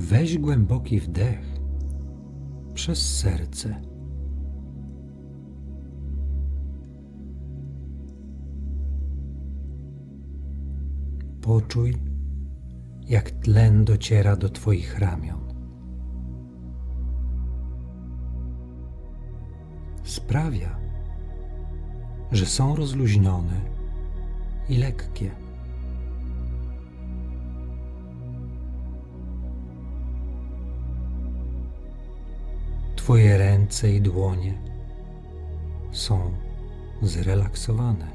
Weź głęboki wdech przez serce. Poczuj, jak tlen dociera do Twoich ramion. Sprawia, że są rozluźnione i lekkie. Twoje ręce i dłonie są zrelaksowane.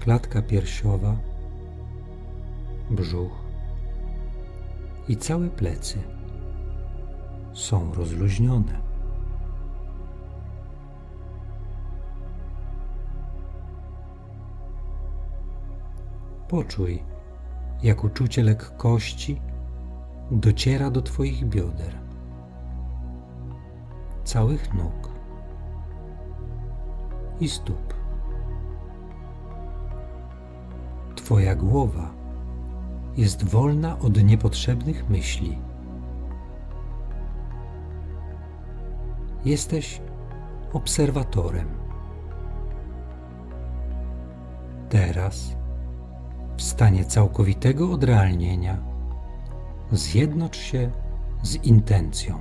Klatka piersiowa, brzuch i całe plecy są rozluźnione. Poczuj, jak uczucie lekkości dociera do Twoich bioder, całych nóg i stóp. Twoja głowa jest wolna od niepotrzebnych myśli. Jesteś obserwatorem. Teraz w stanie całkowitego odrealnienia, zjednocz się z intencją.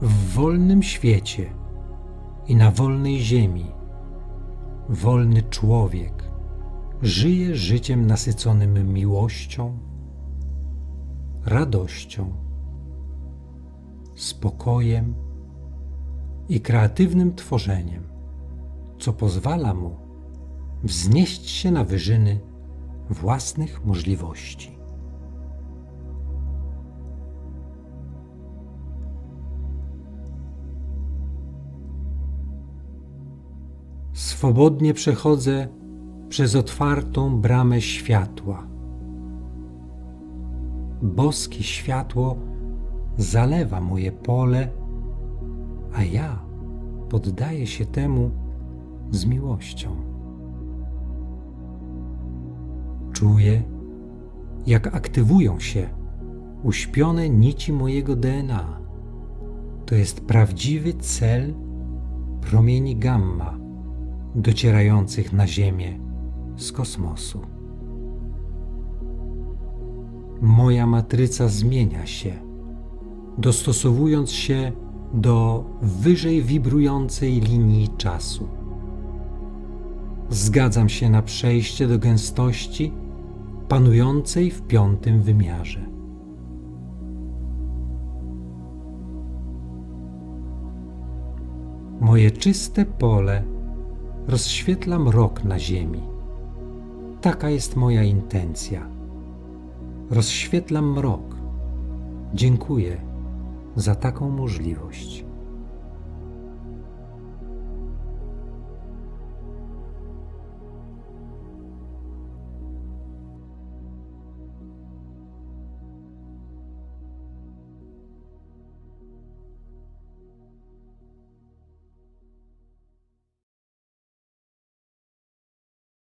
W wolnym świecie i na wolnej ziemi, wolny człowiek żyje życiem nasyconym miłością, radością, spokojem i kreatywnym tworzeniem, co pozwala mu wznieść się na wyżyny własnych możliwości. Swobodnie przechodzę przez otwartą bramę światła. Boskie światło zalewa moje pole a ja poddaję się temu z miłością. Czuję, jak aktywują się uśpione nici mojego DNA. To jest prawdziwy cel promieni gamma docierających na Ziemię z kosmosu. Moja matryca zmienia się, dostosowując się do wyżej wibrującej linii czasu. Zgadzam się na przejście do gęstości panującej w piątym wymiarze. Moje czyste pole rozświetla mrok na ziemi. Taka jest moja intencja. Rozświetlam mrok. Dziękuję za taką możliwość.